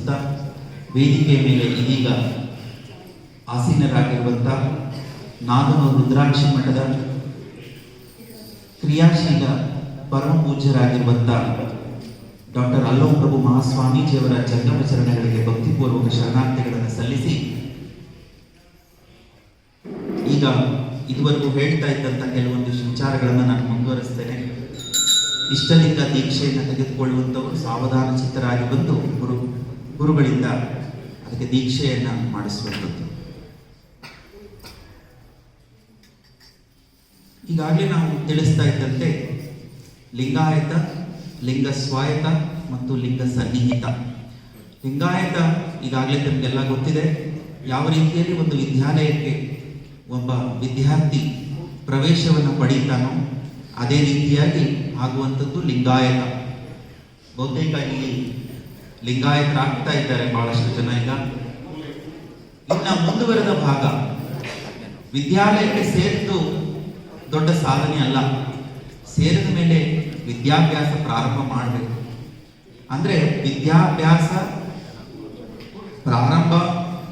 ಸ್ಮರಿಸುತ್ತಾ ವೇದಿಕೆ ಮೇಲೆ ಇದೀಗ ಆಸೀನರಾಗಿರುವಂಥ ನಾಗನೂರು ರುದ್ರಾಕ್ಷಿ ಮಠದ ಕ್ರಿಯಾಶೀಲ ಪರಮ ಪೂಜ್ಯರಾಗಿರುವಂಥ ಡಾಕ್ಟರ್ ಅಲ್ಲೋ ಪ್ರಭು ಮಹಾಸ್ವಾಮೀಜಿಯವರ ಚರಣಗಳಿಗೆ ಭಕ್ತಿಪೂರ್ವಕ ಶರಣಾರ್ಥಿಗಳನ್ನು ಸಲ್ಲಿಸಿ ಈಗ ಇದುವರೆಗೂ ಹೇಳ್ತಾ ಇದ್ದಂತ ಕೆಲವೊಂದಿಷ್ಟು ವಿಚಾರಗಳನ್ನು ನಾನು ಮುಂದುವರಿಸ್ತೇನೆ. ಇಷ್ಟಲಿಂಗ ದೀಕ್ಷೆಯನ್ನು ತೆಗೆದುಕೊಳ್ಳುವಂಥವರು ಸಾವಧಾನ ಚಿತ್ತರಾಗಿ ಬಂದು ಗುರು ಗುರುಗಳಿಂದ ಅದಕ್ಕೆ ದೀಕ್ಷೆಯನ್ನು ಮಾಡಿಸುವಂಥದ್ದು. ಈಗಾಗಲೇ ನಾವು ತಿಳಿಸ್ತಾ ಇದ್ದಂತೆ ಲಿಂಗಾಯತ, ಲಿಂಗ ಸ್ವಾಯತ ಮತ್ತು ಲಿಂಗ ಸನ್ನಿಹಿತ. ಲಿಂಗಾಯತ ಈಗಾಗಲೇ ನಿಮಗೆಲ್ಲ ಗೊತ್ತಿದೆ, ಯಾವ ರೀತಿಯಲ್ಲಿ ಒಂದು ವಿದ್ಯಾಲಯಕ್ಕೆ ಒಬ್ಬ ವಿದ್ಯಾರ್ಥಿ ಪ್ರವೇಶವನ್ನು ಪಡೀತಾನೋ ಅದೇ ರೀತಿಯಾಗಿ ಆಗುವಂಥದ್ದು ಲಿಂಗಾಯತ. ಬಹುತೇಕ ಇಲ್ಲಿ ಲಿಂಗಾಯತರಾಗ್ತಾ ಇದ್ದಾರೆ ಬಹಳಷ್ಟು ಜನ ಈಗ. ಇನ್ನ ಮುಂದುವರೆದ ಭಾಗ, ವಿದ್ಯಾಲಯಕ್ಕೆ ಸೇರಿದ್ದು ದೊಡ್ಡ ಸಾಧನೆ ಅಲ್ಲ. ಸೇರಿದ ಮೇಲೆ ವಿದ್ಯಾಭ್ಯಾಸ ಪ್ರಾರಂಭ ಮಾಡಬೇಕು. ಅಂದ್ರೆ ವಿದ್ಯಾಭ್ಯಾಸ ಪ್ರಾರಂಭ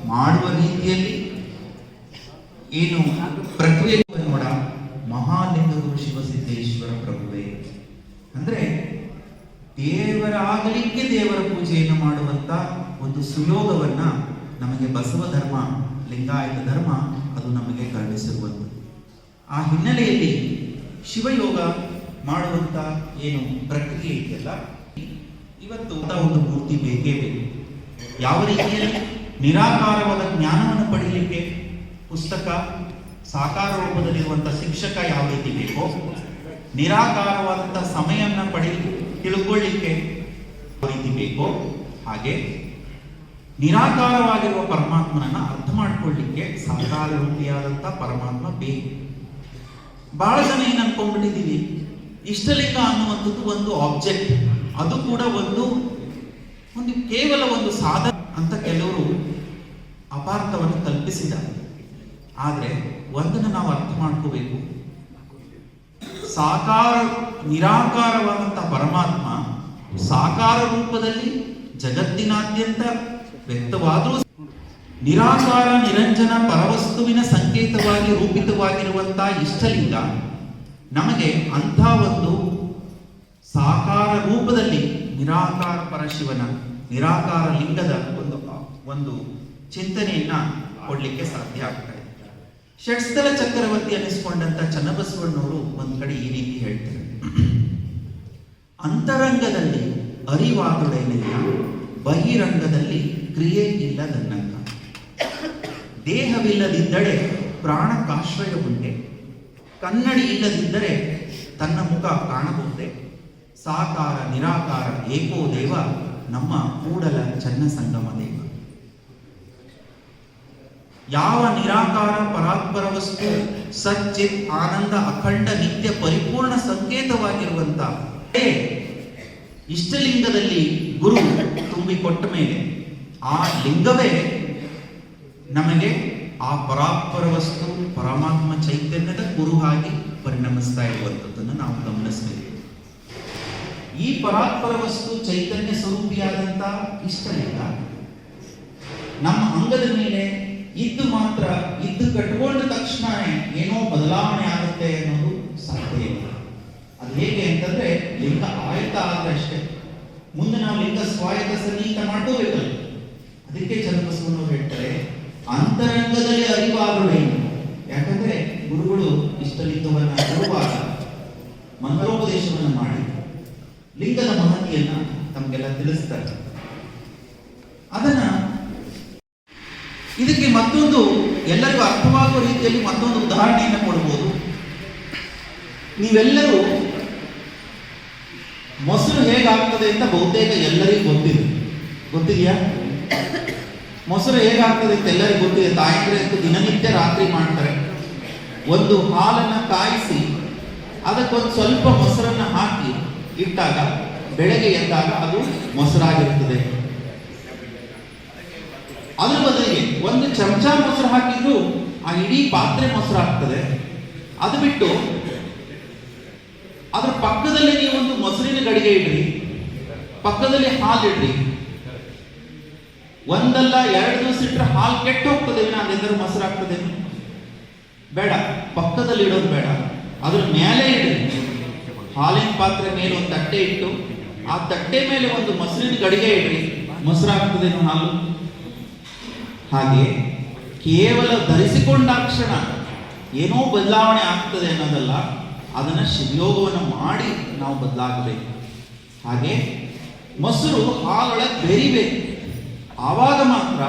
ಮಾಡುವ ರೀತಿಯಲ್ಲಿ ಏನು ಪ್ರಕ್ರಿಯೆ ನೋಡ. ಮಹಾಲಿಂಗರು ಶಿವಸಿದ್ದೇಶ್ವರ ಪ್ರಭುವೆ. ಅಂದ್ರೆ ದೇವರಾಗಲಿಕ್ಕೆ ದೇವರ ಪೂಜೆಯನ್ನು ಮಾಡುವಂತ ಒಂದು ಸುಯೋಗವನ್ನ ನಮಗೆ ಬಸವ ಧರ್ಮ, ಲಿಂಗಾಯತ ಧರ್ಮ ಅದು ನಮಗೆ ಕರುಣಿಸಿರುವಂಥದ್ದು. ಆ ಹಿನ್ನೆಲೆಯಲ್ಲಿ ಶಿವಯೋಗ ಮಾಡುವಂತ ಏನು ಪ್ರಕ್ರಿಯೆ ಇದೆಯಲ್ಲ? ಇವತ್ತು ಒಂದು ಮೂರ್ತಿ ಬೇಕೇ ಬೇಕು. ಯಾವ ರೀತಿಯಲ್ಲಿ? ನಿರಾಕಾರವಾದ ಜ್ಞಾನವನ್ನು ಪಡೆಯಲಿಕ್ಕೆ ಪುಸ್ತಕ, ಸಾಕಾರ ರೂಪದಲ್ಲಿರುವಂತಹ ಶಿಕ್ಷಕ ಯಾವ ರೀತಿ ಬೇಕೋ? ನಿರಾಕಾರವಾದಂತಹ ಸಮಯವನ್ನು ಪಡೆಯ ತಿಳ್ಕೊಳ್ಳಿಕ್ಕೆ ಮಾಹಿತಿ ಬೇಕೋ ಹಾಗೆ ನಿರಾಕಾರವಾಗಿರುವ ಪರಮಾತ್ಮನನ್ನ ಅರ್ಥ ಮಾಡ್ಕೊಳ್ಳಿಕ್ಕೆ ಸಾಕಾರ ರೂಪಿಯಾದಂತ ಪರಮಾತ್ಮ ಬೇಕು. ಬಹಳ ಜನ ಏನ್ ಅನ್ಕೊಂಡ್ಬಿಟ್ಟಿದೀವಿ ಇಷ್ಟಲಿಂಗ ಅನ್ನುವಂಥದ್ದು ಒಂದು ಆಬ್ಜೆಕ್ಟ್ ಅದು ಕೂಡ ಒಂದು ಒಂದು ಕೇವಲ ಒಂದು ಸಾಧನ ಅಂತ ಕೆಲವರು ಅಪಾರ್ಥವನ್ನು ಕಲ್ಪಿಸಿದ್ದಾರೆ. ಆದ್ರೆ ಒಂದನ್ನು ನಾವು ಅರ್ಥ ಮಾಡ್ಕೋಬೇಕು. ಸಾಕಾರ ನಿರಾಕಾರವಾದಂತಹ ಪರಮಾತ್ಮ ಸಾಕಾರ ರೂಪದಲ್ಲಿ ಜಗತ್ತಿನಾದ್ಯಂತ ವ್ಯಕ್ತವಾದರೂ ನಿರಾಕಾರ ನಿರಂಜನ ಪರವಸ್ತುವಿನ ಸಂಕೇತವಾಗಿ ರೂಪಿತವಾಗಿರುವಂತಹ ಇಷ್ಟಲಿಂಗ ನಮಗೆ ಅಂಥ ಒಂದು ಸಾಕಾರ ರೂಪದಲ್ಲಿ ನಿರಾಕಾರ ಪರಶಿವನ ನಿರಾಕಾರ ಲಿಂಗದ ಒಂದು ಒಂದು ಚಿಂತನೆಯನ್ನ ಕೊಡ್ಲಿಕ್ಕೆ ಸಾಧ್ಯ ಆಗ್ತದೆ. ಷಟ್ಸ್ಥಲ ಚಕ್ರವರ್ತಿ ಅನ್ನಿಸ್ಕೊಂಡಂತ ಚನ್ನಬಸವಣ್ಣವರು ಒಂದ್ ಕಡೆ ಈ ರೀತಿ ಹೇಳ್ತಾರೆ. ಅಂತರಂಗದಲ್ಲಿ ಅರಿವಾದುಡೇನಿಲ್ಲ ಬಹಿರಂಗದಲ್ಲಿ ಕ್ರಿಯೆ ಇಲ್ಲದನ್ನಂಗ ದೇಹವಿಲ್ಲದಿದ್ದರೆ ಪ್ರಾಣಕ್ಕಾಶ್ರಯ ಉಂಟೆ ಕನ್ನಡಿ ಇಲ್ಲದಿದ್ದರೆ ತನ್ನ ಮುಖ ಕಾಣಬಹುದೇ? ಸಾಕಾರ ನಿರಾಕಾರ ಏಕೋ ದೇವ ನಮ್ಮ ಕೂಡಲ ಚನ್ನ ಸಂಗಮ ಯಾವ ನಿರಾಕಾರ ಪರಾತ್ಪರ ವಸ್ತು ಸಚ್ಚಿತ್ ಆನಂದ ಅಖಂಡ ನಿತ್ಯ ಪರಿಪೂರ್ಣ ಸಂಕೇತವಾಗಿರುವಂತ. ಇಷ್ಟಲಿಂಗದಲ್ಲಿ ಗುರು ತುಂಬಿಕೊಟ್ಟ ಮೇಲೆ ಆ ಲಿಂಗವೇ ನಮಗೆ ಆ ಪರಾತ್ಪರ ವಸ್ತು ಪರಮಾತ್ಮ ಚೈತನ್ಯದ ಕುರುಹಾಗಿ ಪರಿಣಮಿಸ್ತಾ ಇರುವಂಥದ್ದನ್ನು ನಾವು ಗಮನಿಸಬೇಕು. ಈ ಪರಾತ್ಪರ ವಸ್ತು ಚೈತನ್ಯ ಸ್ವರೂಪಿಯಾದಂತ ಇಷ್ಟಲಿಂಗ ನಮ್ಮ ಅಂಗದ ಮೇಲೆ ಇದ್ದು ಮಾತ್ರ, ಇದ್ದು ಕಟ್ಕೊಂಡ ತಕ್ಷಣ ಏನೋ ಬದಲಾವಣೆ ಆಗುತ್ತೆ ಅನ್ನೋದು ಸಾಧ್ಯ ಇಲ್ಲ. ಅದು ಹೇಗೆ ಅಂತಂದ್ರೆ, ಲಿಂಗ ಆಯತ ಆದ್ರೆ ಅಷ್ಟೇ. ಮುಂದೆ ನಾವು ಲಿಂಗ ಸ್ವಾಯತ್ತ ಸನ್ನಿಹಿತ ಮಾಡ್ಕೋಬೇಕಲ್ಲ. ಅದಕ್ಕೆ ಚನ್ನಬಸವನವರು ಹೇಳ್ತಾರೆ, ಅಂತರಂಗದಲ್ಲಿ ಅರಿವಾಗುವೇನು ಯಾಕಂದ್ರೆ ಗುರುಗಳು ಇಷ್ಟಲಿಂಗವನ್ನ ಕೊಡುವಾಗ ಮಂತ್ರೋಪದೇಶವನ್ನು ಮಾಡಿ, ಲಿಂಗದ ಮಹತಿಯನ್ನ ತಮಗೆಲ್ಲ ತಿಳಿಸ್ತಾರೆ. ಅದನ್ನ ಇದಕ್ಕೆ ಮತ್ತೊಂದು ಎಲ್ಲರಿಗೂ ಅರ್ಥವಾಗುವ ರೀತಿಯಲ್ಲಿ ಮತ್ತೊಂದು ಉದಾಹರಣೆಯನ್ನು ಕೊಡಬಹುದು ನೀವೆಲ್ಲರೂ ಮೊಸರು ಹೇಗಾಗ್ತದೆ ಅಂತ ಬಹುತೇಕ ಎಲ್ಲರಿಗೂ ಗೊತ್ತಿದೆ. ಗೊತ್ತಿದೆಯಾ? ಮೊಸರು ಹೇಗಾಗ್ತದೆ ಅಂತ ಎಲ್ಲರಿಗೂ ಗೊತ್ತಿದೆ. ತಾಯಂದ್ರೆ ಅಂತ ದಿನನಿತ್ಯ ರಾತ್ರಿ ಮಾಡ್ತಾರೆ. ಒಂದು ಹಾಲನ್ನ ಕಾಯಿಸಿ ಅದಕ್ಕೊಂದು ಸ್ವಲ್ಪ ಮೊಸರನ್ನ ಹಾಕಿ ಇಟ್ಟಾಗ ಬೆಳಗ್ಗೆ ಎದ್ದಾಗ ಅದು ಮೊಸರಾಗಿರುತ್ತದೆ ಅದ್ರ ಬದಲಿಗೆ ಒಂದು ಚಮಚ ಮೊಸರು ಹಾಕಿದ್ರು ಆ ಇಡೀ ಪಾತ್ರೆ ಮೊಸರು ಆಗ್ತದೆ. ಅದು ಬಿಟ್ಟು ಅದ್ರ ಪಕ್ಕದಲ್ಲಿ ನೀವು ಒಂದು ಮೊಸರಿನ ಗಡಿಗೆ ಇಡ್ರಿ. ಪಕ್ಕದಲ್ಲಿ ಗಡಿಗೆ ಇಡ್ರಿ. ಒಂದಲ್ಲ ಎರಡು ದಿವಸ ಇಟ್ಟರೆ ಹಾಲು ಕೆಟ್ಟು ಹೋಗ್ತದೆ ನಾನೆಲ್ಲರೂ ಮೊಸರು ಆಗ್ತದೆ. ಬೇಡ, ಪಕ್ಕದಲ್ಲಿ ಇಡೋದು ಬೇಡ. ಅದ್ರ ಮೇಲೆ ಇಡ್ರಿ. ಹಾಲಿನ ಪಾತ್ರೆ ಮೇಲೆ ಒಂದು ತಟ್ಟೆ ಇಟ್ಟು, ಆ ತಟ್ಟೆ ಮೇಲೆ ಒಂದು ಮೊಸರಿನ ಗಡಿಗೆ ಇಡ್ರಿ. ಮೊಸರು ಆಗ್ತದೆ ಹಾಲು? ಹಾಗೆ ಕೇವಲ ಧರಿಸಿಕೊಂಡಾಕ್ಷಣ ಏನೋ ಬದಲಾವಣೆ ಆಗ್ತದೆ ಅನ್ನೋದಲ್ಲ, ಅದನ್ನು ಶಿವಯೋಗವನ್ನು ಮಾಡಿ ನಾವು ಬದಲಾಗಬೇಕು. ಹಾಗೆ ಮೊಸರು ಹಾಲೊಳಗೆ ಬೆರಿಬೇಕು. ಆವಾಗ ಮಾತ್ರ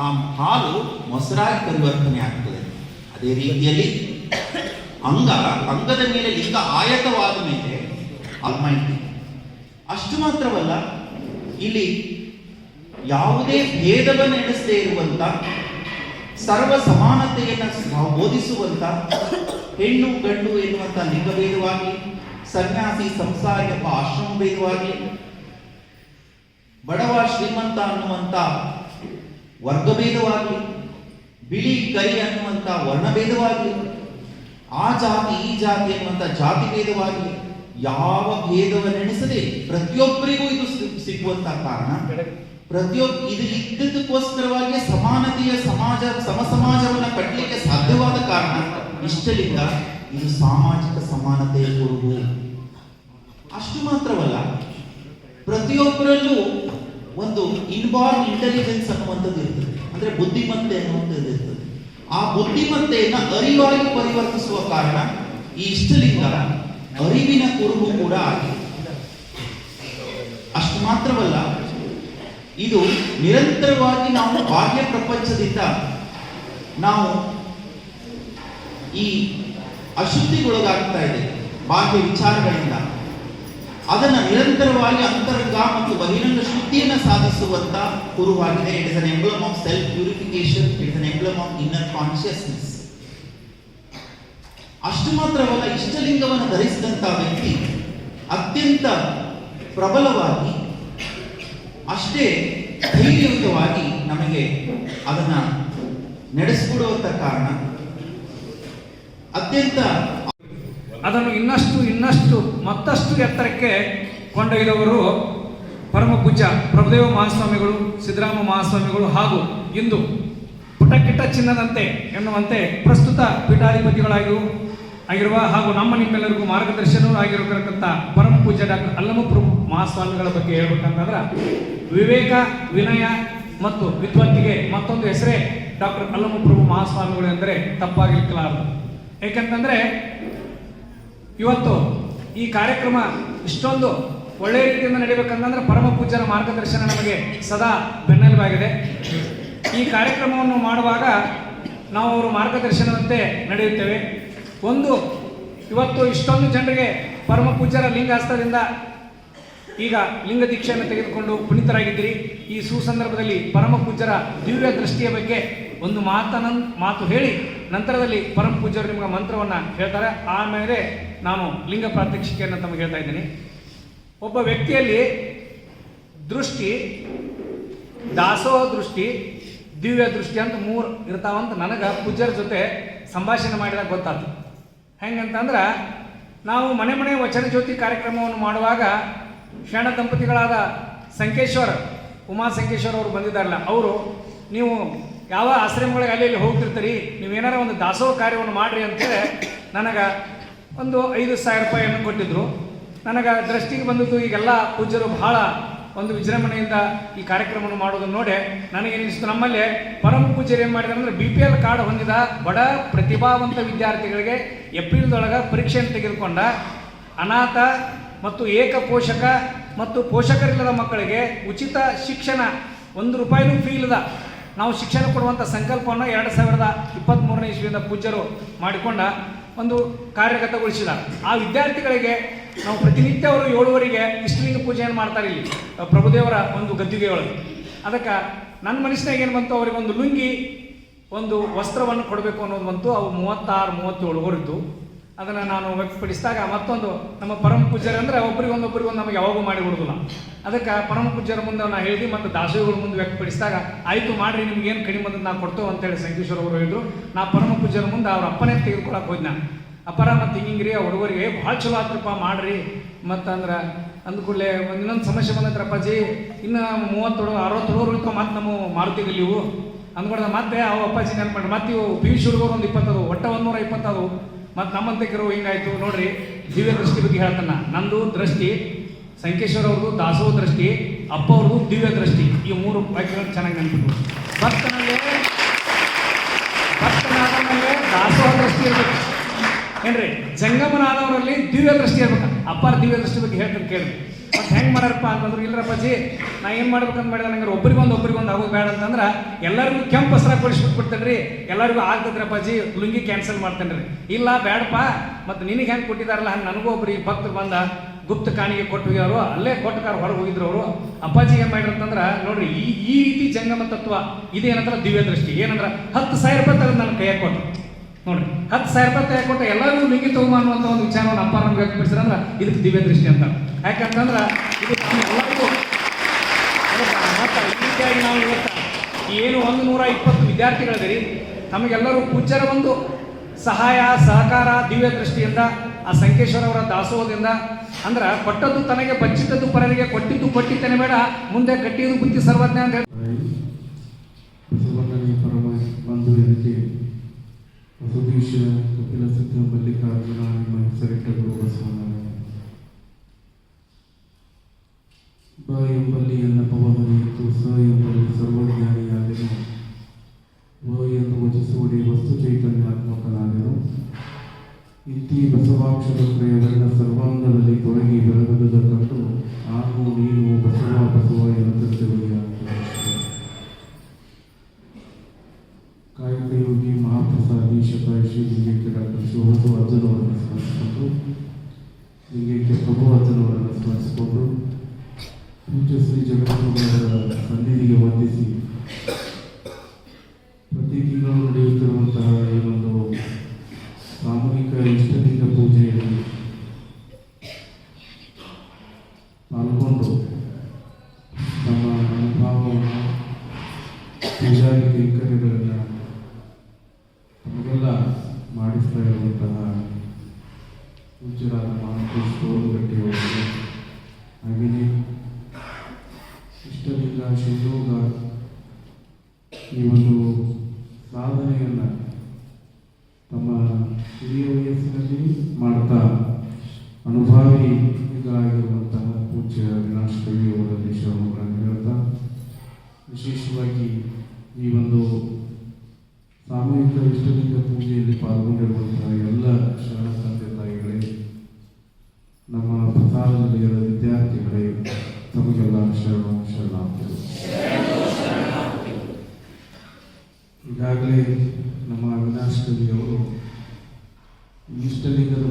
ಆ ಹಾಲು ಮೊಸರಾಗಿ ಪರಿವರ್ತನೆ ಆಗ್ತದೆ. ಅದೇ ರೀತಿಯಲ್ಲಿ ಅಂಗ, ಅಂಗದ ಮೇಲೆ ಲಿಂಗ ಆಯತವಾದ ಮೇಲೆ ಅಲ್ಮೈಟಿ. ಅಷ್ಟು ಮಾತ್ರವಲ್ಲ, ಇಲ್ಲಿ ಯಾವುದೇ ಭೇದವನ್ನು ಎಣಿಸದೇ ಇರುವಂತ ಸರ್ವ ಸಮಾನತೆಯನ್ನು ಬೋಧಿಸುವಂತ ಹೆಣ್ಣು ಗಂಡು ಎನ್ನುವಂತ ಲಿಂಗಭೇದವಾಗಿ ಸನ್ಯಾಸಿ ಸಂಸಾರ ಎಂಬ ಆಶ್ರಮ ಭೇದವಾಗಿ, ಬಡವ ಶ್ರೀಮಂತ ಅನ್ನುವಂತ ವರ್ಗಭೇದವಾಗಿ ಬಿಳಿ ಕರಿ ಅನ್ನುವಂತ ವರ್ಣಭೇದವಾಗಿ ಆ ಜಾತಿ ಈ ಜಾತಿ ಅನ್ನುವಂತ ಜಾತಿ ಭೇದವಾಗಿ ಯಾವ ಭೇದವನ್ನೆಣಿಸದೆ ಪ್ರತಿಯೊಬ್ಬರಿಗೂ ಇದು ಸಿಗುವಂತ ಕಾರಣ. ಪ್ರತಿಯೊಬ್ಬ ಇದು ಇದ್ದದಕ್ಕೋಸ್ಕರವಾಗಿ ಸಮಾನತೆಯ ಸಮಾಜ ಸಮ ಸಮಾಜವನ್ನ ಕಟ್ಟಲಿಕ್ಕೆ ಸಾಧ್ಯವಾದ ಕಾರಣ ಇಷ್ಟಲಿಂಗ ಇದು ಸಾಮಾಜಿಕ ಸಮಾನತೆಯ ಕೊಡುಗು. ಅಷ್ಟು ಮಾತ್ರವಲ್ಲ, ಪ್ರತಿಯೊಬ್ಬರಲ್ಲೂ ಒಂದು ಇನ್ಬಾರ್ನ್ ಇಂಟೆಲಿಜೆನ್ಸ್ ಅನ್ನುವಂಥದ್ದು ಇರ್ತದೆ. ಅಂದ್ರೆ ಬುದ್ಧಿಮತ್ತೆ ಅನ್ನುವಂಥದ್ದು ಇರ್ತದೆ. ಆ ಬುದ್ಧಿಮತ್ತೆಯನ್ನ ಅರಿವಾಗಿ ಪರಿವರ್ತಿಸುವ ಕಾರಣ ಈ ಇಷ್ಟಲಿಂಗ ಅರಿವಿನ ಕುರುಹು ಕೂಡ ಆಗಿದೆ. ಅಷ್ಟು ಮಾತ್ರವಲ್ಲ ಇದು ನಿರಂತರವಾಗಿ ನಾವು ಬಾಹ್ಯ ಪ್ರಪಂಚದಿಂದ ನಾವು ಈ ಅಶುದ್ಧಿಗೊಳಗಾಗ್ತಾ ಇದೆ, ಬಾಹ್ಯ ವಿಚಾರಗಳಿಂದ. ಅದನ್ನು ನಿರಂತರವಾಗಿ ಅಂತರಂಗ ಮತ್ತು ಬಹಿರಂಗ ಶುದ್ಧಿಯನ್ನು ಸಾಧಿಸುವಂತ ಕುರುವಾಗಿದೆ. It is an emblem of self purification it is an emblem of inner consciousness ಅಷ್ಟು ಮಾತ್ರವಲ್ಲ, ಇಷ್ಟಲಿಂಗವನ್ನು ಧರಿಸಿದಂತಹ ವ್ಯಕ್ತಿ ಅತ್ಯಂತ ಪ್ರಬಲವಾಗಿ ಅಷ್ಟೇ ಧೈರ್ಯಯುತವಾಗಿ ನಮಗೆ ಅದನ್ನ ನಡೆಸಿಕೊಡುವಂತ ಕಾರಣ. ಅತ್ಯಂತ ಅದನ್ನು ಇನ್ನಷ್ಟು ಇನ್ನಷ್ಟು, ಮತ್ತಷ್ಟು ಎತ್ತರಕ್ಕೆ ಕೊಂಡೊಯ್ದವರು ಪರಮ ಪೂಜ್ಯ ಪ್ರಭುದೇವ ಮಹಾಸ್ವಾಮಿಗಳು, ಸಿದ್ದರಾಮ ಮಹಾಸ್ವಾಮಿಗಳು ಹಾಗೂ ಇಂದು ಪುಟಕಿಟ್ಟ ಚಿನ್ನದಂತೆ ಎನ್ನುವಂತೆ ಪ್ರಸ್ತುತ ಪೀಠಾಧಿಪತಿಗಳಾಗಿರು ಆಗಿರುವ ಹಾಗೂ ನಮ್ಮ ನಿಮ್ಮೆಲ್ಲರಿಗೂ ಮಾರ್ಗದರ್ಶನವೂ ಆಗಿರತಕ್ಕಂಥ ಪರಮ ಪೂಜ್ಯ ಡಾಕ್ಟರ್ ಅಲ್ಲಮಪ್ರಭು ಮಹಾಸ್ವಾಮಿಗಳ ಬಗ್ಗೆ ಹೇಳ್ಬೇಕಂತಂದ್ರೆ ವಿವೇಕ, ವಿನಯ ಮತ್ತು ವಿದ್ವತ್ತಿಗೆ ಮತ್ತೊಂದು ಹೆಸರೇ ಡಾಕ್ಟರ್ ಅಲ್ಲಮಪ್ರಭು ಮಹಾಸ್ವಾಮಿಗಳು ಎಂದರೆ ತಪ್ಪಾಗಲಿಕ್ಕಲಾರದು ಏಕೆಂತಂದರೆ ಇವತ್ತು ಈ ಕಾರ್ಯಕ್ರಮ ಇಷ್ಟೊಂದು ಒಳ್ಳೆಯ ರೀತಿಯಿಂದ ನಡೀಬೇಕಂತಂದ್ರೆ ಪರಮ ಪೂಜ್ಯರ ಮಾರ್ಗದರ್ಶನ ನಮಗೆ ಸದಾ ಬೆನ್ನೆಲುಬಾಗಿದೆ. ಈ ಕಾರ್ಯಕ್ರಮವನ್ನು ಮಾಡುವಾಗ ನಾವು ಅವರು ಮಾರ್ಗದರ್ಶನದಂತೆ ನಡೆಯುತ್ತೇವೆ. ಒಂದು, ಇವತ್ತು ಇಷ್ಟೊಂದು ಜನರಿಗೆ ಪರಮ ಪೂಜ್ಯರ ಲಿಂಗಾಸ್ತದಿಂದ ಈಗ ಲಿಂಗ ದೀಕ್ಷೆಯನ್ನು ತೆಗೆದುಕೊಂಡು ಪುನೀತರಾಗಿದ್ದೀರಿ. ಈ ಸುಸಂದರ್ಭದಲ್ಲಿ ಪರಮ ಪೂಜ್ಯರ ದಿವ್ಯ ದೃಷ್ಟಿಯ ಬಗ್ಗೆ ಒಂದು ಮಾತನ ಮಾತು ಹೇಳಿ, ನಂತರದಲ್ಲಿ ಪರಮ ಪೂಜ್ಯರು ನಿಮಗೆ ಮಂತ್ರವನ್ನು ಹೇಳ್ತಾರೆ. ಆಮೇಲೆ ನಾನು ಲಿಂಗ ಪ್ರಾತ್ಯಕ್ಷಿಕೆಯನ್ನು ತಮಗೆ ಹೇಳ್ತಾ ಇದ್ದೀನಿ. ಒಬ್ಬ ವ್ಯಕ್ತಿಯಲ್ಲಿ ದೃಷ್ಟಿ, ದಾಸೋಹ ದೃಷ್ಟಿ, ದಿವ್ಯ ದೃಷ್ಟಿ ಅಂತ ಮೂರು ಇರ್ತಾವಂತ ನನಗೆ ಪೂಜ್ಯರ ಜೊತೆ ಸಂಭಾಷಣೆ ಮಾಡಿದಾಗ ಗೊತ್ತಾಯ್ತು ಹೆಂಗಂತಂದ್ರೆ, ನಾವು ಮನೆ ಮನೆ ವಚನ ಜ್ಯೋತಿ ಕಾರ್ಯಕ್ರಮವನ್ನು ಮಾಡುವಾಗ ಶರಣ ದಂಪತಿಗಳಾದ ಸಂಕೇಶ್ವರ್, ಉಮಾ ಸಂಕೇಶ್ವರ್ ಅವರು ಬಂದಿದ್ದಾರಲ್ಲ, ಅವರು, ನೀವು ಯಾವ ಆಶ್ರಮಗಳಿಗೆ ಅಲ್ಲಿ ಇಲ್ಲಿ ಹೋಗ್ತಿರ್ತೀರಿ, ನೀವೇನಾರ ಒಂದು ದಾಸೋಹ ಕಾರ್ಯವನ್ನು ಮಾಡ್ರಿ ಅಂತೇಳಿ ನನಗೆ ಒಂದು ಐದು ಸಾವಿರ ರೂಪಾಯಿಯನ್ನು ಕೊಟ್ಟಿದ್ರು. ನನಗೆ ದೃಷ್ಟಿಗೆ ಬಂದದ್ದು ಈಗೆಲ್ಲ ಪೂಜ್ಯರು ಬಹಳ ಒಂದು ವಿಜೃಂಭಣೆಯಿಂದ ಈ ಕಾರ್ಯಕ್ರಮವನ್ನು ಮಾಡೋದನ್ನು ನೋಡಿ. ನನಗೇನಿಸ್ತು ನಮ್ಮಲ್ಲಿ ಪರಮ ಪೂಜೆ ಏನು ಮಾಡಿದೆ ಅಂದರೆ ಬಿ ಪಿ ಎಲ್ ಕಾರ್ಡ್ ಹೊಂದಿದ ಬಡ ಪ್ರತಿಭಾವಂತ ವಿದ್ಯಾರ್ಥಿಗಳಿಗೆ ಏಪ್ರಿಲ್ದೊಳಗೆ ಪರೀಕ್ಷೆಯನ್ನು ತೆಗೆದುಕೊಂಡ ಅನಾಥ ಮತ್ತು ಏಕ ಪೋಷಕ ಮತ್ತು ಪೋಷಕರಿಲ್ಲದ ಮಕ್ಕಳಿಗೆ ಉಚಿತ ಶಿಕ್ಷಣ ಒಂದು ರೂಪಾಯಿನೂ ಫೀ ಇಲ್ಲದ ನಾವು ಶಿಕ್ಷಣ ಕೊಡುವಂಥ ಸಂಕಲ್ಪವನ್ನು ಎರಡು ಸಾವಿರದ ಇಪ್ಪತ್ತ್ಮೂರನೇ ಇಸ್ವಿಯಿಂದ ಪೂಜ್ಯರು ಮಾಡಿಕೊಂಡ ಒಂದು ಕಾರ್ಯಗತಗೊಳಿಸಿದ ಆ ವಿದ್ಯಾರ್ಥಿಗಳಿಗೆ ನಾವು ಪ್ರತಿನಿತ್ಯ ಅವರು ಏಳುವರೆಗೆ ಇಷ್ಟಲಿಂಗ ಪೂಜೆಯನ್ನು ಮಾಡ್ತಾರೆ ಇಲ್ಲಿ ಪ್ರಭುದೇವರ ಒಂದು ಗದ್ದುಗೆಯೊಳಗೆ. ಅದಕ್ಕೆ ನನ್ನ ಮನಸ್ಸಿನಾಗ ಏನು ಬಂತು? ಅವರಿಗೆ ಒಂದು ಲುಂಗಿ, ಒಂದು ವಸ್ತ್ರವನ್ನು ಕೊಡಬೇಕು ಅನ್ನೋದು ಬಂತು. ಅವು ಮೂವತ್ತಾರು, ಮೂವತ್ತೇಳು ಹೊರಿದ್ದು. ಅದನ್ನು ನಾನು ವ್ಯಕ್ತಪಡಿಸಿದಾಗ ಮತ್ತೊಂದು, ನಮ್ಮ ಪರಮ ಪೂಜ್ಯರು ಅಂದರೆ ಒಬ್ರಿಗೊಂದೊಬ್ಬರಿಗೊಂದು ನಮಗೆ ಯಾವಾಗೂ ಮಾಡಿ ಕೊಡೋದಿಲ್ಲ ಅದಕ್ಕೆ ಪರಮ ಪೂಜ್ಯರ ಮುಂದೆ ನಾನು ಹೇಳಿದ್ವಿ ಮತ್ತು ದಾಸೋಹಿಗಳ ಮುಂದೆ ವ್ಯಕ್ತಪಡಿಸಿದಾಗ, ಆಯಿತು ಮಾಡಿರಿ, ನಿಮ್ಗೆ ಏನು ಕಡಿಮೆ ಬಂದದ್ದು ನಾವು ಕೊಡ್ತೇವೆ ಅಂತೇಳಿ ಸಂಕೇಶ್ವರ ಅವರು ಹೇಳಿದ್ರು. ನಾ ಪರಮ ಪೂಜ್ಯರ ಮುಂದೆ ಅವ್ರ ಅಪ್ಪನೇ ತೆಗೆದುಕೊಳಕ್ಕೆ ಹೋದ್ನ. ನಾನು ಅಪ್ಪರ, ಮತ್ತು ಹಿಂಗಿಂಗ್ರಿ ಆ ಹುಡುಗರಿಗೆ ಭಾಳ ಚಲೋ ಆತ್ರಪ್ಪ, ಮಾಡ್ರಿ. ಮತ್ತಂದ್ರೆ ಅಂದ್ಕೂಡಲೇ ಒಂದು ಇನ್ನೊಂದು ಸಮಸ್ಯೆ ಬಂದತ್ರಪ್ಪ ಅಪ್ಪಾಜಿ ಇನ್ನು ಅರವತ್ತು ಅರವತ್ತೇಳು ಉಳ್ಕೊ ಮತ್ತೆ ನಮ್ಮ ಮಾರುತಿ ಇವು ಅಂದ್ಕೊಂಡ ಮತ್ತೆ, ಅವು ಅಪ್ಪಾಜಿ ನೆನ್ಪು ಮಾಡ್ರಿ. ಮತ್ತೆ ಇವು ಪಿ ಸಿ ಹುಡುಗರು ಒಂದು ಇಪ್ಪತ್ತದು, ಒಟ್ಟ ಒಂದೂರ ಇಪ್ಪತ್ತದು. ಮತ್ತು ನಮ್ಮಂತಕ್ಕಿರೋ ಹಿಂಗಾಯ್ತು ನೋಡ್ರಿ, ದಿವ್ಯ ದೃಷ್ಟಿ ಬಗ್ಗೆ ಹೇಳ್ತಾನ. ನಂದು ದೃಷ್ಟಿ, ಸಂಕೇಶ್ವರ ಅವ್ರದ್ದು ದಾಸೋ ದೃಷ್ಟಿ, ಅಪ್ಪ ಅವ್ರದ್ದು ದಿವ್ಯ ದೃಷ್ಟಿ. ಈ ಮೂರು ವಾಕ್ಯಗಳು ಚೆನ್ನಾಗಿ ನೆನ್ಪಿಟ್ಟು ಭಕ್ತನಲ್ಲಿ, ಭಕ್ತನಾದವನಲ್ಲಿ ದಾಸೋ ದಾಸೋಹ ದೃಷ್ಟಿ ಇರ್ಬೇಕು. ಏನ್ರಿ, ಜಂಗಮನಾದವರಲ್ಲಿ ದಿವ್ಯ ದೃಷ್ಟಿ ಇರ್ಬೇಕು. ಅಪ್ಪಾರ ದಿವ್ಯ ದೃಷ್ಟಿ ಬಗ್ಗೆ ಹೇಳ್ತಾರೆ ಕೇಳಿ ಮತ್ತೆ ಹೆಂಗ್ ಮಾಡಾರಪ್ಪ ಅಂತಂದ್ರೆ ಇಲ್ಲರಪ್ಪಾಜಿ ನಾ ಏನ್ ಮಾಡ್ಬೇಕಂತ ಮಾಡಿದ ನಂಗೆ ಒಬ್ರಿಗೊಂದು ಒಬ್ರಿಗೊಂದು ಆಗೋದು ಬೇಡ ಅಂತಂದ್ರೆ ಎಲ್ಲರಿಗೂ ಕೆಂಪು ಹಸ್ರ ಕೊಡಿಸ್ಬಿಟ್ಬಿಡ್ತೇನ್ರಿ. ಎಲ್ಲರಿಗೂ ಆಗ್ತದ್ರಪ್ಪಾಜಿ ಲುಂಗಿ ಕ್ಯಾನ್ಸಲ್ ಮಾಡ್ತೇನ್ರಿ. ಇಲ್ಲ ಬೇಡಪ್ಪ ಮತ್ತೆ ನಿನಗೆ ಹೆಂಗ್ ಕೊಟ್ಟಿದಾರಲ್ಲ, ಹಂಗೆ ನನಗೂ ಒಬ್ರಿಗೆ ಭಕ್ತ ಬಂದ ಗುಪ್ತ ಕಾಣಿಗೆ ಕೊಟ್ಟು ಹೋಗ್ಯಾರು, ಅಲ್ಲೇ ಕೊಟ್ಟಕಾರ ಹೊರಗೆ ಹೋಗಿದ್ರು ಅವರು. ಅಪ್ಪಾಜಿ ಏನ್ ಮಾಡಿರಂತಂದ್ರ ನೋಡ್ರಿ, ಈ ಈ ರೀತಿ ಜಂಗಮ ತತ್ವ ಇದೇನಂದ್ರ ದಿವ್ಯ ದೃಷ್ಟಿ. ಏನಂದ್ರ, ಹತ್ತು ಸಾವಿರ ರೂಪಾಯಿ ತೆಗೆದು ನನ್ನ ಕೈಯಾಗ ಕೊಟ್ಟು ನೋಡ್ರಿ, ಹತ್ತು ಸಾವಿರ ರೂಪಾಯಿ ಕೈಯಾಗ ಕೊಟ್ಟು ಎಲ್ಲರಿಗೂ ಲಿಂಗಿ ತಗೊಂಬ ಅನ್ನುವಂಥ ಒಂದು ವಿಚಾರವನ್ನು ಅಪ್ಪ ನಮ್ಗೆ ವ್ಯಕ್ತಪಡಿಸಿದ್ರೆ ಇದಕ್ಕೆ ದಿವ್ಯ ದೃಷ್ಟಿ ಅಂತ. ಯಾಕಂತಂದ್ರೆ ಇದು ಎಲ್ಲರಿಗೂ ಮತ್ತು ರೀತಿಯಾಗಿ ನಾವು ಇವತ್ತು ಏನು ಒಂದು ನೂರ ಇಪ್ಪತ್ತು ವಿದ್ಯಾರ್ಥಿಗಳಿದ್ದೀರಿ. ನಮಗೆಲ್ಲರೂ ಪೂಜ್ಯರ ಒಂದು ಸಹಾಯ, ಸಹಕಾರ, ದಿವ್ಯ ದೃಷ್ಟಿಯಿಂದ, ಆ ಸಂಕೇಶ್ವರ ಅವರ ದಾಸೋಹದಿಂದ. ಅಂದ್ರೆ ಕೊಟ್ಟದ್ದು ತನಗೆ ಬಚ್ಚಿಟ್ಟದ್ದು ಪರರಿಗೆ, ಕೊಟ್ಟಿದ್ದು ಕೊಟ್ಟಿದ್ದೇನೆ ಬೇಡ, ಮುಂದೆ ಕಟ್ಟಿದ್ದು ಬುದ್ಧಿ ಸರ್ವಜ್ಞ ಅಂತ ಹೇಳಿ. ಹೊಸದೀಶ ಕಪಿಲ ಸಿದ್ಧ ಮಲ್ಲಿಕಾರ್ಜುನ, ನಿಮ್ಮ ಹೆಸರಿಟ್ಟರು ಬಸವಣ್ಣನ ಬ ಎಂಬಲ್ಲಿ ಎಲ್ಲ ಪವನವಿತ್ತು ಸ ಎಂಬಲ್ಲಿ ಸರ್ವಜ್ಞಾನಿಯಾದನು ವ ಎಂದು ವಚಿಸುವುದೇ ವಸ್ತು ಚೈತನ್ಯಾತ್ಮಕನಾದನು ಇತ್ತಿ ಬಸವಾಕ್ಷರ ವರ್ಣ ಸರ್ವಾಂಗದಲ್ಲಿ ತೊಡಗಿ ಬೆಳಗುದ ಕಂಡು ನಾನು ನೀನು ಬಸವ ಬಸವ ಎನ್ನುತ್ತಿರುವೆಯ ಕಾಯಕಯೋಗಿ ಮಹಾಪ್ರಸಾದಿ ಶತಾಯುಷಿ ಲಿಂಗೈಕ್ಯ ಡಾಕ್ಟರ್ ಶಿವಹಸು ಅರ್ಜುನವರನ್ನು ಸ್ಮರಿಸಿಕೊಂಡು ಲಿಂಗೈಕ್ಯ ಪ್ರಭು ಅರ್ಜುನವರನ್ನು ಸ್ಮರಿಸಿಕೊಂಡು ಪೂಜ್ಯ ಶ್ರೀ ಜಗದ್ಗುರುಗಳ ಸನ್ನಿಧಿಗೆ ವಂದಿಸಿ ವಯಸ್ಸಿನಲ್ಲಿ ಮಾಡ್ತಾ ಅನುಭವಿ ಇದಾಗಿರುವಂತಹ ಪೂಜ್ಯ ವಿನಾಶ್ ಕವಿ ಅವರ ಹೇಳ್ತಾ, ವಿಶೇಷವಾಗಿ ಈ ಒಂದು ಸಾಮೂಹಿಕ ಇಷ್ಟಲಿಂಗ ಪೂಜೆಯಲ್ಲಿ ಪಾಲ್ಗೊಂಡಿರುವಂತಹ ಎಲ್ಲ ಶರಣ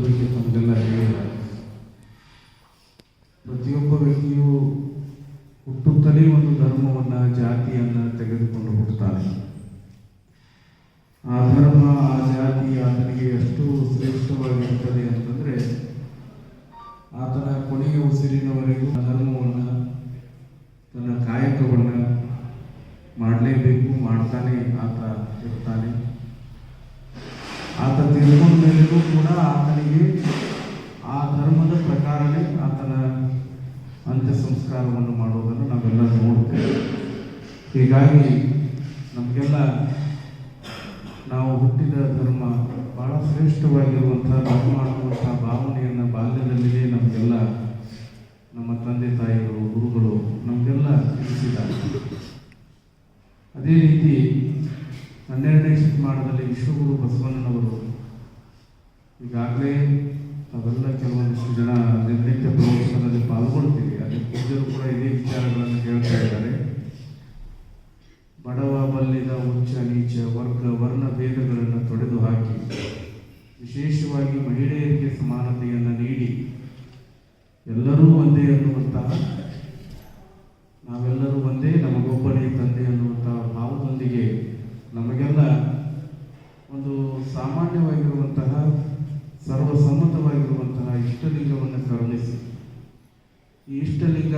ಬಗ್ಗೆ ತಮಗೆಲ್ಲ ಹೇಳಿದ ಪ್ರತಿಯೊಬ್ಬ ವ್ಯಕ್ತಿಯು ಹುಟ್ಟುತ್ತಲೇ ಒಂದು ಧರ್ಮವನ್ನ, ಜಾತಿಯನ್ನ ತೆಗೆದುಕೊಂಡು ಹುಟ್ಟುತ್ತಾನೆ. ಆ ಧರ್ಮ, ಆ ಜಾತಿ ಆತನಿಗೆ ಎಷ್ಟು ಶ್ರೇಷ್ಠವಾಗಿರುತ್ತದೆ ಅಂತಂದ್ರೆ ಆತನ ಕೊನೆಯ ಉಸಿರಿನವರೆಗೂ ಧರ್ಮವನ್ನ, ತನ್ನ ಕಾಯಕವನ್ನ ಮಾಡಲೇಬೇಕು, ಮಾಡ್ತಾನೆ ಆತ ಇರ್ತಾನೆ. ಮೇಲೆಯೂ ಕೂಡ ಆತನಿಗೆ ಆ ಧರ್ಮದ ಪ್ರಕಾರನೇ ಆತನ ಅಂತ್ಯ ಸಂಸ್ಕಾರವನ್ನು ಮಾಡುವುದನ್ನು ನಾವೆಲ್ಲ ನೋಡ್ತೇವೆ. ಹೀಗಾಗಿ ನಮಗೆಲ್ಲ ನಾವು ಹುಟ್ಟಿದ ಧರ್ಮ ಬಹಳ ಶ್ರೇಷ್ಠವಾಗಿರುವಂಥ ಧರ್ಮ ಅನ್ನುವಂಥ ಭಾವನೆಯನ್ನು ಬಾಲ್ಯದಲ್ಲಿಯೇ ನಮಗೆಲ್ಲ ನಮ್ಮ ತಂದೆ ತಾಯಿಗಳು, ಗುರುಗಳು ನಮಗೆಲ್ಲ ತಿಳಿಸಿದ್ದಾರೆ. ಅದೇ ರೀತಿ ಹನ್ನೆರಡನೇ ಶತಮಾನದಲ್ಲಿ ವಿಶ್ವಗುರು ಬಸವಣ್ಣನವರು ಈಗಾಗಲೇ ತಾವೆಲ್ಲ ಕೆಲವೊಂದಿಷ್ಟು ಜನ ನಿರ್ನಿತ್ಯ ಪ್ರವಚನದಲ್ಲಿ ಪಾಲ್ಗೊಳ್ತೀವಿ. ಅಲ್ಲಿ ಪೂಜರು ಕೂಡ ಇದೇ ವಿಚಾರಗಳನ್ನು ಹೇಳ್ತಾ ಇದ್ದಾರೆ. ಬಡವ ಬಲ್ಲಿದ ಉಚ್ಚ ನೀಚ ವರ್ಗ ವರ್ಣ ಭೇದಗಳನ್ನು ತೊಡೆದು ಹಾಕಿ ವಿಶೇಷವಾಗಿ ಮಹಿಳೆಯರಿಗೆ ಸಮಾನತೆಯನ್ನು ನೀಡಿ ಎಲ್ಲರೂ ಒಂದೇ ಅನ್ನುವಂತಹ ನಾವೆಲ್ಲರೂ ಒಂದೇ ನಮಗೊಬ್ಬನೇ ತಂದೆ ಅನ್ನುವಂತಹ ಭಾವದೊಂದಿಗೆ ನಮಗೆಲ್ಲ ಒಂದು ಸಾಮಾನ್ಯವಾಗಿರುವಂತಹ ಸರ್ವಸಮ್ಮತವಾಗಿರುವಂತಹ ಇಷ್ಟಲಿಂಗವನ್ನು ಕರುಣಿಸಿ. ಈ ಇಷ್ಟಲಿಂಗ,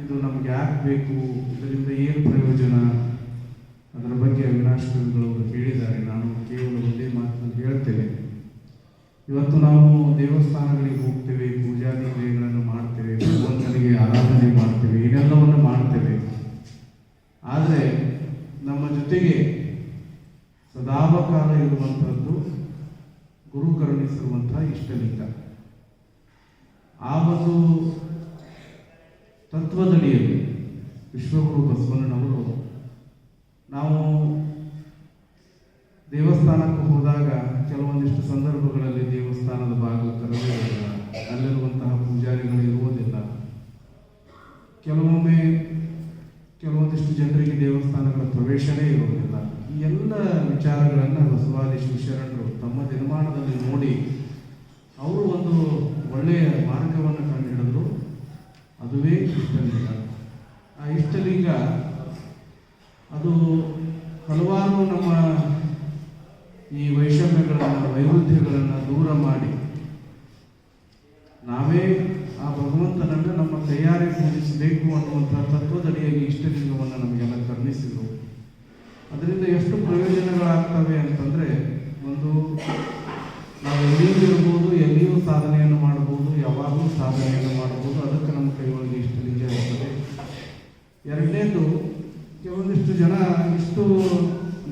ಇದು ನಮ್ಗೆ ಯಾಕೆ ಬೇಕು? ಇದರಿಂದ ಏನು ಪ್ರಯೋಜನ? ಅದರ ಬಗ್ಗೆ ಅವಿನಾಶ್ ಕವಿಗಳವರು ಹೇಳಿದ್ದಾರೆ. ನಾನು ಕೇವಲ ಒಂದೇ ಮಾತನ್ನು ಹೇಳ್ತೇನೆ. ಇವತ್ತು ನಾವು ದೇವಸ್ಥಾನಗಳಿಗೆ ಹೋಗ್ತೇವೆ, ಪೂಜಾ ಕ್ರಿಯೆಗಳನ್ನು ಮಾಡ್ತೇವೆ, ಭಗವಂತನಿಗೆ ಆರಾಧನೆ ಮಾಡ್ತೇವೆ, ಇದೆಲ್ಲವನ್ನು ಮಾಡ್ತೇವೆ. ಆದರೆ ನಮ್ಮ ಜೊತೆಗೆ ಸದಾವಕಾಲ ಇರುವಂಥದ್ದು ಗುರು ಕರುಣಿಸಿರುವಂತಹ ಇಷ್ಟಲಿಂಗ. ಆ ಒಂದು ತತ್ವದಡಿಯಲ್ಲಿ ವಿಶ್ವಗುರು ಬಸವಣ್ಣನವರು ನಾವು ದೇವಸ್ಥಾನಕ್ಕೆ ಹೋದಾಗ ಕೆಲವೊಂದಿಷ್ಟು ಸಂದರ್ಭಗಳಲ್ಲಿ ದೇವಸ್ಥಾನದ ಬಾಗಿಲು ತೆರೆದಿರೋದಿಲ್ಲ ಅಲ್ಲಿರುವಂತಹ ಪೂಜಾರಿಗಳು ಇರುವುದಿಲ್ಲ. ಕೆಲವೊಮ್ಮೆ ಕೆಲವೊಂದಿಷ್ಟು ಜನರಿಗೆ ದೇವಸ್ಥಾನಗಳ ಪ್ರವೇಶನೇ ಇರುವುದಿಲ್ಲ. ಈ ಎಲ್ಲ ವಿಚಾರಗಳನ್ನು ಬಸವಾದಿ ಶಿವಶರಣರು ತಮ್ಮ ನೋಡಿ ಅವರು ಒಂದು ಒಳ್ಳೆಯ ಮಾರ್ಗವನ್ನು ಕಂಡುಹಿಡಿದ್ರು. ಅದುವೇ ಇಷ್ಟಲಿಂಗ ಆ ಇಷ್ಟಲಿಂಗ, ಅದು ಹಲವಾರು ನಮ್ಮ ಈ ವೈಷಮ್ಯಗಳನ್ನು, ವೈರುಧ್ಯಗಳನ್ನು ದೂರ ಮಾಡಿ ನಾವೇ ಆ ಭಗವಂತನನ್ನು ನಮ್ಮ ತಯಾರಿ ಪೂಜಿಸಬೇಕು ಅನ್ನುವಂಥ ತತ್ವದಡಿಯಾಗಿ ಇಷ್ಟಲಿಂಗವನ್ನು ನಮಗೆಲ್ಲ ಕರ್ಣಿಸಿದರು. ಅದರಿಂದ ಎಷ್ಟು ಪ್ರಯೋಜನಗಳಾಗ್ತವೆ ಅಂತಂದರೆ, ಒಂದು ನಾವು ಎಲ್ಲಿಯೂ ಇರ್ಬೋದು ಎಲ್ಲಿಯೂ ಸಾಧನೆಯನ್ನು ಮಾಡಬಹುದು, ಯಾವಾಗಲೂ ಸಾಧನೆಯನ್ನು ಮಾಡಬಹುದು, ಅದಕ್ಕೆ ನಮ್ಮ ಕೈಗೊಳ್ಳಲು ಇಷ್ಟು ನಿಜ ಇರ್ತದೆ ಎರಡನೇದು, ಕೆಲವೊಂದಿಷ್ಟು ಜನ ಇಷ್ಟು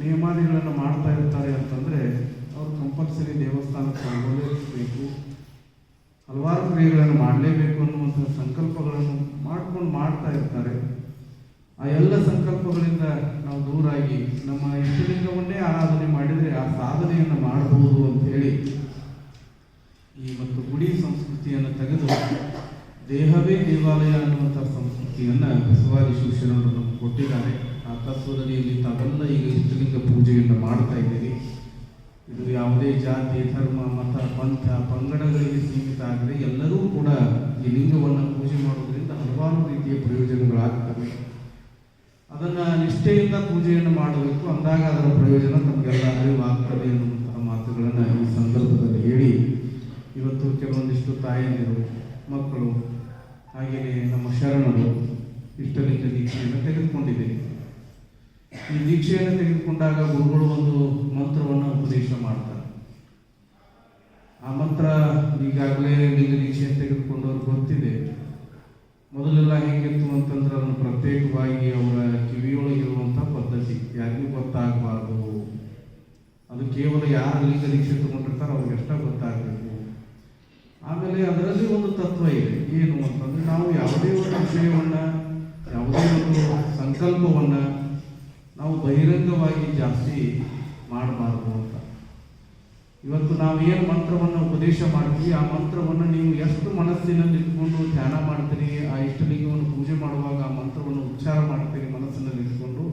ನಿಯಮಾದಿಗಳನ್ನು ಮಾಡ್ತಾ ಇರ್ತಾರೆ ಅಂತಂದರೆ, ಅವರು ಕಂಪಲ್ಸರಿ ದೇವಸ್ಥಾನಕ್ಕೆ ಹೋಗಲೇಬೇಕು. ಹಲವಾರು ಕ್ರಿಯೆಗಳನ್ನು ಮಾಡಲೇಬೇಕು ಅನ್ನುವಂಥ ಸಂಕಲ್ಪಗಳನ್ನು ಮಾಡ್ಕೊಂಡು ಮಾಡ್ತಾ ಇರ್ತಾರೆ ಆ ಎಲ್ಲ ಸಂಕಲ್ಪಗಳಿಂದ ನಾವು ದೂರಾಗಿ ನಮ್ಮ ಇಷ್ಟಲಿಂಗವನ್ನೇ ಆರಾಧನೆ ಮಾಡಿದರೆ ಆ ಸಾಧನೆಯನ್ನು ಮಾಡಬಹುದು ಅಂತ ಹೇಳಿ ಈ ಮತ್ತು ಗುಡಿ ಸಂಸ್ಕೃತಿಯನ್ನು ತೆಗೆದು ದೇಹವೇ ದೇವಾಲಯ ಅನ್ನುವಂಥ ಸಂಸ್ಕೃತಿಯನ್ನು ಬಸವಾದಿ ಶಿವಶರಣರು ನಮಗೆ ಕೊಟ್ಟಿದ್ದಾರೆ. ಆ ತತ್ವದಲ್ಲಿ ತಾವೆಲ್ಲ ಈಗ ಇಷ್ಟಲಿಂಗ ಪೂಜೆಯನ್ನು ಮಾಡ್ತಾ ಇದ್ದೀರಿ. ಇದು ಯಾವುದೇ ಜಾತಿ, ಧರ್ಮ, ಮತ, ಪಂಥ, ಪಂಗಡಗಳಿಗೆ ಸೀಮಿತ ಆಗದೆ ಎಲ್ಲರೂ ಕೂಡ ಈ ಲಿಂಗವನ್ನು ಪೂಜೆ ಮಾಡೋದ್ರಿಂದ ಹಲವಾರು ರೀತಿಯ ಪ್ರಯೋಜನಗಳಾಗ್ತವೆ. ಅದನ್ನು ನಿಷ್ಠೆಯಿಂದ ಪೂಜೆಯನ್ನು ಮಾಡಬೇಕು. ಅಂದಾಗ ಅದರ ಪ್ರಯೋಜನ ತಮಗೆಲ್ಲ ಅರಿವಾಗ್ತದೆ ಎನ್ನುವಂತಹ ಮಾತುಗಳನ್ನು ಈ ಸಂದರ್ಭದಲ್ಲಿ ಹೇಳಿ ಇವತ್ತು ಕೆಲವೊಂದಿಷ್ಟು ತಾಯಂದಿರು ಮಕ್ಕಳು ಹಾಗೆಯೇ ನಮ್ಮ ಶರಣರು ಇಷ್ಟಲಿಂಗ ದೀಕ್ಷೆಯನ್ನು ತೆಗೆದುಕೊಂಡಿದ್ದೇನೆ. ಈ ದೀಕ್ಷೆಯನ್ನು ತೆಗೆದುಕೊಂಡಾಗ ಗುರುಗಳು ಒಂದು ಮಂತ್ರವನ್ನು ಉಪದೇಶ ಮಾಡ್ತಾರೆ. ಆ ಮಂತ್ರ ಈಗಾಗಲೇ ಲಿಂಗ ದೀಕ್ಷೆಯನ್ನು ತೆಗೆದುಕೊಂಡವ್ರು ಗೊತ್ತಿದೆ. ಮೊದಲೆಲ್ಲ ಹೇಗಿತ್ತು ಅಂತಂದ್ರೆ ಅದನ್ನು ಪ್ರತ್ಯೇಕವಾಗಿ ಅವರ ಕಿವಿಯೊಳಗಿರುವಂಥ ಪದ್ಧತಿ. ಯಾರಿಗೂ ಗೊತ್ತಾಗಬಾರ್ದು. ಅದು ಕೇವಲ ಯಾರು ಲಿಂಗ ದೀಕ್ಷೆ ತಗೊಂಡಿರ್ತಾರೋ ಅವ್ರಿಗೆ ಅಷ್ಟೇ ಗೊತ್ತಾಗಬೇಕು. ಆಮೇಲೆ ಅದರಲ್ಲಿ ಒಂದು ತತ್ವ ಇದೆ. ಏನು ಅಂತಂದ್ರೆ ನಾವು ಯಾವುದೇ ಒಂದು ವಿಷಯವನ್ನ ಒಂದು ಸಂಕಲ್ಪವನ್ನು ನಾವು ಬಹಿರಂಗವಾಗಿ ಜಾಸ್ತಿ ಮಾಡಬಾರ್ದು ಅಂತ. ಇವತ್ತು ನಾವು ಏನು ಮಂತ್ರವನ್ನು ಉಪದೇಶ ಮಾಡ್ತೀವಿ, ಆ ಮಂತ್ರವನ್ನು ನೀವು ಎಷ್ಟು ಮನಸ್ಸಿನಲ್ಲಿ ಇಟ್ಕೊಂಡು ಧ್ಯಾನ ಮಾಡ್ತೀರಿ, ಆ ಇಷ್ಟಲಿಂಗವನ್ನು ಪೂಜೆ ಮಾಡುವಾಗ ಆ ಮಂತ್ರವನ್ನು ಉಚ್ಚಾರ ಮಾಡ್ತೀರಿ ಮನಸ್ಸಿನಲ್ಲಿ ಇಟ್ಕೊಂಡು,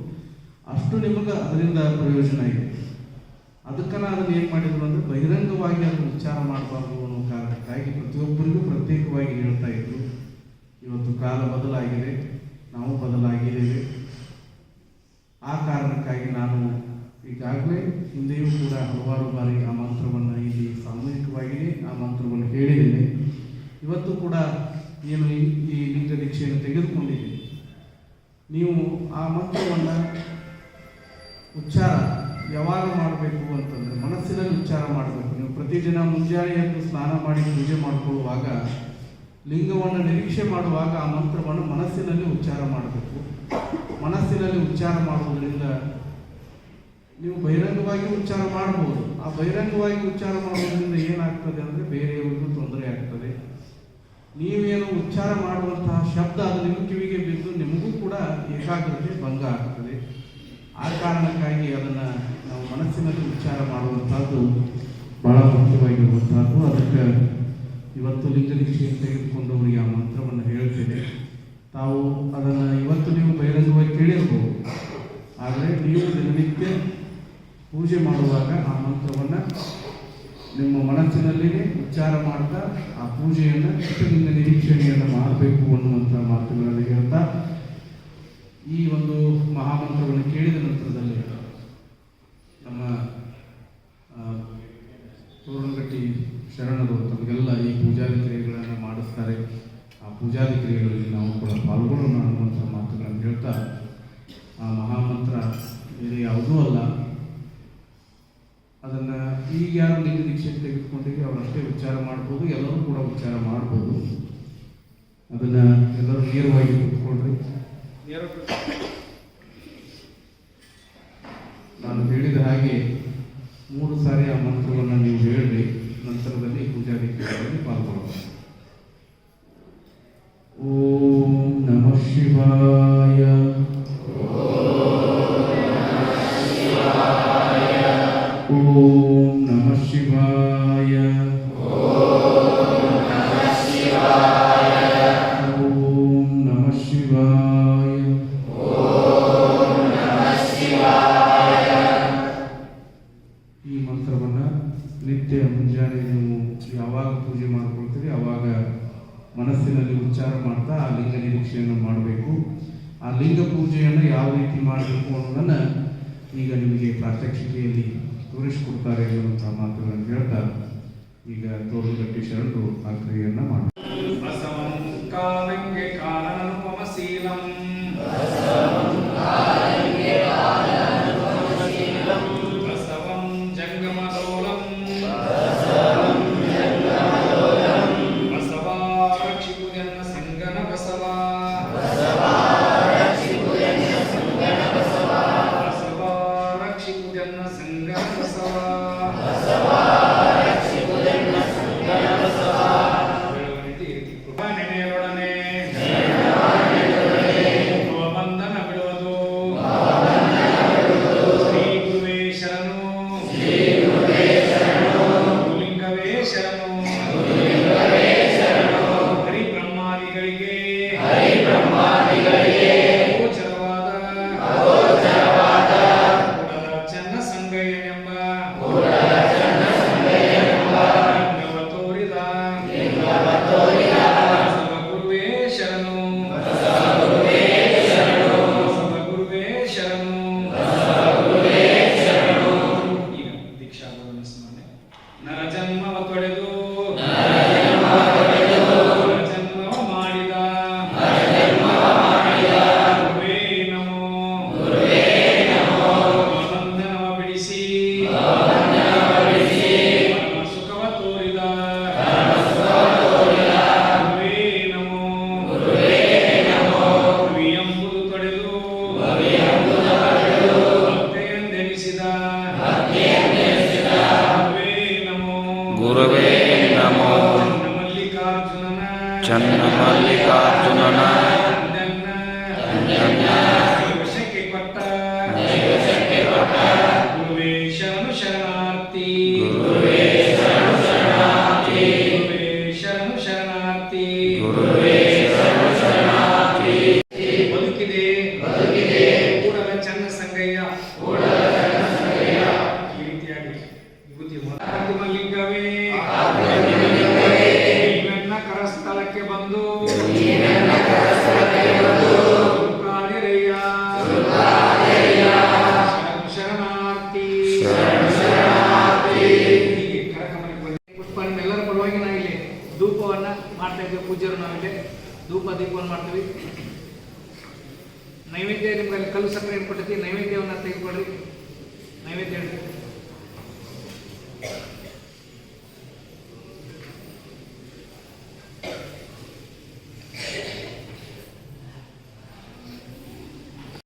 ಅಷ್ಟು ನಿಮಗೆ ಅದರಿಂದ ಪ್ರಯೋಜನ ಇದೆ. ಅದಕ್ಕೆ ನಾನು ಅದನ್ನು ಏನು ಮಾಡಿದ್ರು ಅಂದ್ರೆ ಬಹಿರಂಗವಾಗಿ ಅದನ್ನು ಉಚ್ಚಾರ ಮಾಡಬಾರ್ದು ಅನ್ನೋ ಕಾರಣಕ್ಕಾಗಿ ಪ್ರತಿಯೊಬ್ಬರಿಗೂ ಪ್ರತ್ಯೇಕವಾಗಿ ಹೇಳ್ತಾ ಇದ್ರು. ಇವತ್ತು ಕಾಲ ಬದಲಾಗಿದೆ. ನಾವು ಬದಲಾಗಿದ್ದೇವೆ. ಆ ಕಾರಣಕ್ಕಾಗಿ ನಾನು ಈಗಾಗಲೇ ಹಿಂದೆಯೂ ಕೂಡ ಹಲವಾರು ಬಾರಿ ಆ ಮಂತ್ರವನ್ನು ಇಲ್ಲಿ ಸಾಮೂಹಿಕವಾಗಿಯೇ ಆ ಮಂತ್ರವನ್ನು ಹೇಳಿದ್ದೇನೆ. ಇವತ್ತು ಕೂಡ ಏನು ಈ ಲಿಂಗ ದೀಕ್ಷೆಯನ್ನು ತೆಗೆದುಕೊಂಡಿದ್ದೀನಿ. ನೀವು ಆ ಮಂತ್ರವನ್ನು ಉಚ್ಚಾರ ಯಾವಾಗ ಮಾಡಬೇಕು ಅಂತಂದರೆ ಮನಸ್ಸಿನಲ್ಲಿ ಉಚ್ಚಾರ ಮಾಡಬೇಕು. ನೀವು ಪ್ರತಿದಿನ ಮುಂಜಾನೆ ಸ್ನಾನ ಮಾಡಿ ಪೂಜೆ ಮಾಡಿಕೊಳ್ಳುವಾಗ ಲಿಂಗವನ್ನು ನಿರೀಕ್ಷೆ ಮಾಡುವಾಗ ಆ ಮಂತ್ರವನ್ನು ಮನಸ್ಸಿನಲ್ಲಿ ಉಚ್ಚಾರ ಮಾಡಬೇಕು. ಮನಸ್ಸಿನಲ್ಲಿ ಉಚ್ಚಾರ ಮಾಡುವುದರಿಂದ ನೀವು ಬಹಿರಂಗವಾಗಿ ಉಚ್ಚಾರ ಮಾಡಬಹುದು. ಆ ಬಹಿರಂಗವಾಗಿ ಉಚ್ಚಾರ ಮಾಡುವುದರಿಂದ ಏನಾಗ್ತದೆ ಅಂದರೆ ಬೇರೆಯವರಿಗೂ ತೊಂದರೆ ಆಗ್ತದೆ. ನೀವೇನು ಉಚ್ಚಾರ ಮಾಡುವಂತಹ ಶಬ್ದ ಅದು ನಿಮ್ಮ ಕಿವಿಗೆ ಬಿದ್ದು ನಿಮಗೂ ಕೂಡ ಏಕಾಗ್ರತೆ ಭಂಗ ಆಗ್ತದೆ. ಆ ಕಾರಣಕ್ಕಾಗಿ ಅದನ್ನು ನಾವು ಮನಸ್ಸಿನಲ್ಲಿ ಉಚ್ಚಾರ ಮಾಡುವಂಥದ್ದು ಬಹಳ ಮುಖ್ಯವಾಗಿರುವಂತಹದ್ದು ಅದಕ್ಕೆ ಇವತ್ತು ಲಿಂಗ ತೆಗೆದುಕೊಂಡು ತೆಗೆದುಕೊಂಡವರಿಗೆ ಆ ಮಂತ್ರವನ್ನು ಹೇಳ್ತೇನೆ ತಾವು ಅದನ್ನು ಇವತ್ತು ನೀವು ಬಹಿರಂಗವಾಗಿ ಕೇಳಿರ್ಬೋದು. ಆದರೆ ನೀವು ದಿನನಿತ್ಯ ಪೂಜೆ ಮಾಡುವಾಗ ಆ ಮಂತ್ರವನ್ನು ನಿಮ್ಮ ಮನಸ್ಸಿನಲ್ಲಿಯೇ ಉಚ್ಚಾರ ಮಾಡ್ತಾ ಆ ಪೂಜೆಯನ್ನು ಇಷ್ಟಲಿಂಗ ನಿರೀಕ್ಷಣೆಯನ್ನು ಮಾಡಬೇಕು ಅನ್ನುವಂಥ ಮಾತುಗಳನ್ನು ಹೇಳ್ತಾ ಈ ಒಂದು ಮಹಾಮಂತ್ರವನ್ನು ಕೇಳಿದ ನಂತರದಲ್ಲಿ ನಮ್ಮ ತೋರಣಗಟ್ಟಿ ಶರಣರು ತಮಗೆಲ್ಲ ಈ ಪೂಜಾರಿ ಕ್ರಿಯೆಗಳನ್ನು ಮಾಡಿಸ್ತಾರೆ. ಆ ಪೂಜಾರಿ ಕ್ರಿಯೆಗಳಲ್ಲಿ ನಾವು ಕೂಡ ಪಾಲ್ಗೊಳ್ಳೋಣ ಅನ್ನುವಂಥ ಮಾತುಗಳನ್ನು ಹೇಳ್ತಾ ಆ ಮಹಾಮಂತ್ರ ಬೇರೆ ಯಾವುದೂ ಅಲ್ಲ. ಅದನ್ನು ಈಗ ಯಾರು ನಿಧಿ ದೀಕ್ಷೆ ತೆಗೆದುಕೊಂಡಿದ್ದೀವಿ ಅವರಷ್ಟೇ ವಿಚಾರ ಮಾಡ್ಬೋದು, ಎಲ್ಲರೂ ಕೂಡ ವಿಚಾರ ಮಾಡ್ಬೋದು. ಅದನ್ನು ಎಲ್ಲರೂ ನೇರವಾಗಿ ಕೂತ್ಕೊಳ್ರಿ. ನಾನು ಹೇಳಿದ ಹಾಗೆ ಮೂರು ಸಾರಿ ಆ ಮಂತ್ರವನ್ನು ನೀವು ಹೇಳ್ರಿ. ನಂತರದಲ್ಲಿ ಪೂಜಾರಿ ಕಾರ್ಯದಲ್ಲಿ ಪಾಲ್ಗೊಳ್ಳಬಹುದು ಪ್ರಾತ್ಯಕ್ಷಿಕೆಯಲ್ಲಿ ತೋರಿಸಿಕೊಡ್ತಾರೆ ಎನ್ನುವಂತಹ ಮಾತುಗಳನ್ನು ಹೇಳ್ತಾ ಈಗ ತೋಳುಗಟ್ಟಿ ಶರಣರು ಆ ಕ್ರಿಯೆಯನ್ನ ಮಾಡ್ತಾರೆ.